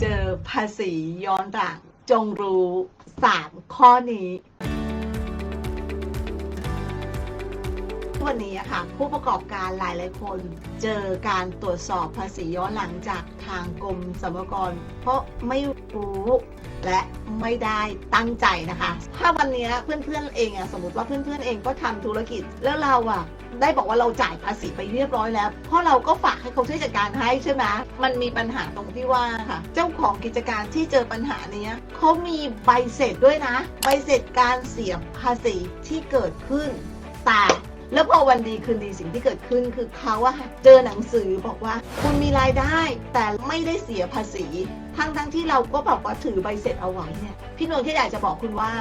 เจอภาษีย้อนหลังจงรู้สามข้อนี้ วันนี้ค่ะ ผู้ประกอบการหลายๆคน เจอการตรวจสอบภาษีย้อนหลังจากทางกรมสรรพากร เพราะไม่รู้และไม่ได้ตั้งใจนะคะ ถ้าวันนี้เพื่อนๆเองอะสมมติว่าเพื่อนๆเองก็ทำธุรกิจแล้วเราอะได้บอกว่าเราจ่ายภาษีไปเรียบร้อยแล้ว เพราะเราก็ฝากให้เขาช่วยจัดการให้ใช่ไหมมันมีปัญหาตรงที่ว่าค่ะ เจ้าของกิจการที่เจอปัญหาเนี้ยเขามีใบเสร็จด้วยนะ ใบเสร็จการเสียภาษีที่เกิดขึ้นแต่ แล้วพอวันดีคืนดีสิ่งที่เกิดขึ้นคือเขาอะเจอหนังสือบอกว่า คุณมีรายได้ แต่ไม่ได้เสียภาษีทั้งทั้งที่เราก็บอกว่าถือใบเสร็จเอาไว้เนี่ยพี่นนท์แค่อยากจะบอกคุณว่า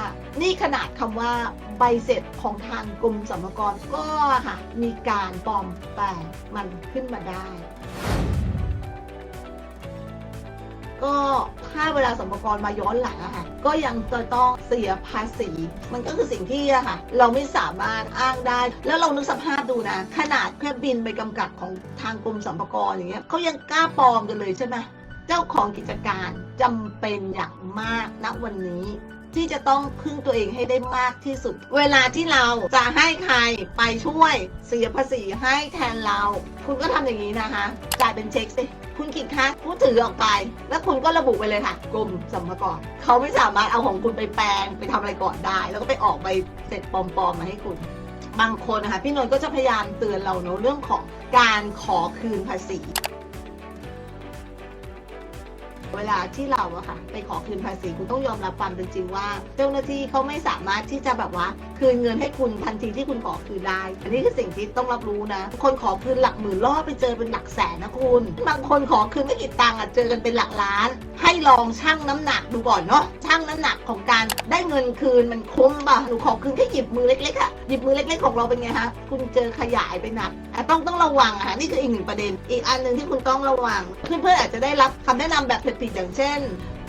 นี่ขนาดคำว่าใบเสร็จของทางกรมสรรพากรก็ค่ะมีการปลอมแปลงมันขึ้นมาได้ ก็ถ้าเวลาสมภากรมาย้อนหลังอะค่ะก็ยังจะต้อง สียภาษี มันก็คือสิ่งที่อะค่ะ เราไม่สามารถอ้างได้ แล้วเรานึกสภาพดูนะ ขนาดแค่บินไปกำกับของทางกรมสรรพากรอย่างเงี้ยเขายังกล้าปลอมกันเลยใช่ไหมเจ้าของกิจการจำเป็นอย่างมากณวันนี้ ที่จะต้องพึ่งตัวเองให้ได้มากที่สุด เวลาที่เราจะให้ใครไปช่วยเสียภาษีให้แทนเรา คุณก็ทำอย่างนี้นะคะจ่ายเป็นเช็คสิคุณคิดคะผู้ถือออกไป แล้วคุณก็ระบุไปเลยค่ะกรมสรรพากรเขาไม่สามารถเอาของคุณไปแปลงไปทำอะไรก่อนได้ แล้วก็ไปออกใบเสร็จปลอมๆมาให้คุณบางคนนะคะพี่นนท์ก็จะพยายามเตือนเราเนอะเรื่องของการขอคืนภาษี เวลาที่เราอะค่ะไปขอคืนภาษีคุณต้องยอมรับความเป็นจริงว่า เจ้าหน้าที่เขาไม่สามารถที่จะแบบว่า คืนเงินให้คุณทันทีที่คุณขอคืนได้ อันนี้คือสิ่งที่ต้องรับรู้นะ คนขอคืนหลักหมื่นรอบไปเจอเป็นหลักแสนนะคุณ บางคนขอคืนไม่กี่ตังค์อะเจอกันเป็นหลักล้าน ให้ลองชั่งน้ำหนักดูก่อนเนาะชั่งน้ำหนักของการได้เงินคืนมันคุ้มป่ะหนูขอคืนแค่หยิบมือเล็กๆอะหยิบมือเล็กๆของเราเป็นไงฮะคุณเจอขยายไปหนักอะต้องต้องระวังอะค่ะนี่คืออีกหนึ่งประเด็น อีกอันหนึ่งที่คุณต้องระวังเพื่อนๆอาจจะได้รับคำแนะนำแบบผิดๆอย่างเช่น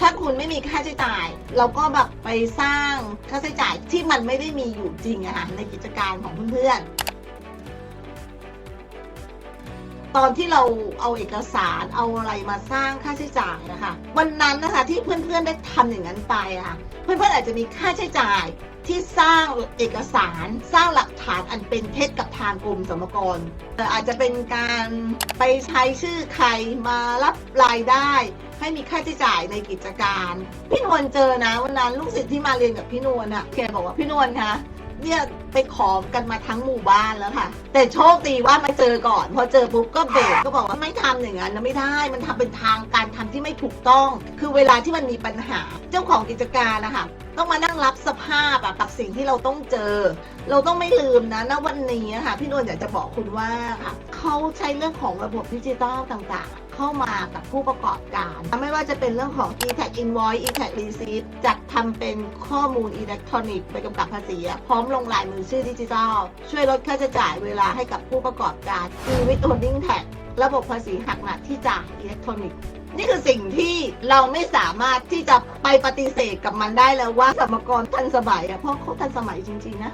ถ้าคุณไม่มีค่าใช้จ่าย เราก็แบบไปสร้างค่าใช้จ่ายที่มันไม่ได้มีอยู่จริงอะค่ะในกิจการของเพื่อนๆ ตอนที่เราเอาเอกสารเอาอะไรมาสร้างค่าใช้จ่ายนะคะ วันนั้นนะคะที่เพื่อนๆได้ทำอย่างนั้นไปอะค่ะเพื่อนๆอาจจะมีค่าใช้จ่ายที่สร้างเอกสารสร้างหลักฐานอันเป็นเท็จกับทางกรมสรรพากรแต่อาจจะเป็นการไปใช้ชื่อใครมารับรายได้ ให้มีค่าใช้จ่ายในกิจการ พี่นวลเจอนะวันนั้นลูกศิษย์ที่มาเรียนกับพี่นวลอะแกบอกว่าพี่นวลคะ เนี่ยไปขอกันมาทั้งหมู่บ้านแล้วค่ะ แต่โชคดีว่ามาเจอก่อน พอเจอปุ๊บก็เบรกก็บอกว่าไม่ทำอย่างนั้นนะไม่ได้ มันทำเป็นทางการทำที่ไม่ถูกต้อง คือเวลาที่มันมีปัญหาเจ้าของกิจการนะคะ ต้องมานั่งรับสภาพอะกับสิ่งที่เราต้องเจอ เราต้องไม่ลืมนะณวันนี้อะค่ะพี่นวลอยากจะบอกคุณว่าค่ะเขาใช้เรื่องของระบบดิจิตอลต่างๆ เข้ามากับผู้ประกอบการ ไม่ว่าจะเป็นเรื่องของ e-tag invoice e-tag receipt จัดทำเป็นข้อมูลอิเล็กทรอนิกส์ไปกำกับภาษีพร้อมลงลายมือชื่อดิจิทัลช่วยลดค่าใช้จ่ายเวลาให้กับผู้ประกอบการ e-with holding tag ระบบภาษีหักหนักที่จ่ายอิเล็กทรอนิกส์ นี่คือสิ่งที่เราไม่สามารถที่จะไปปฏิเสธกับมันได้แล้วว่าสมกรทันสมัยอะเพราะเขาทันสมัยจริง ๆ นะ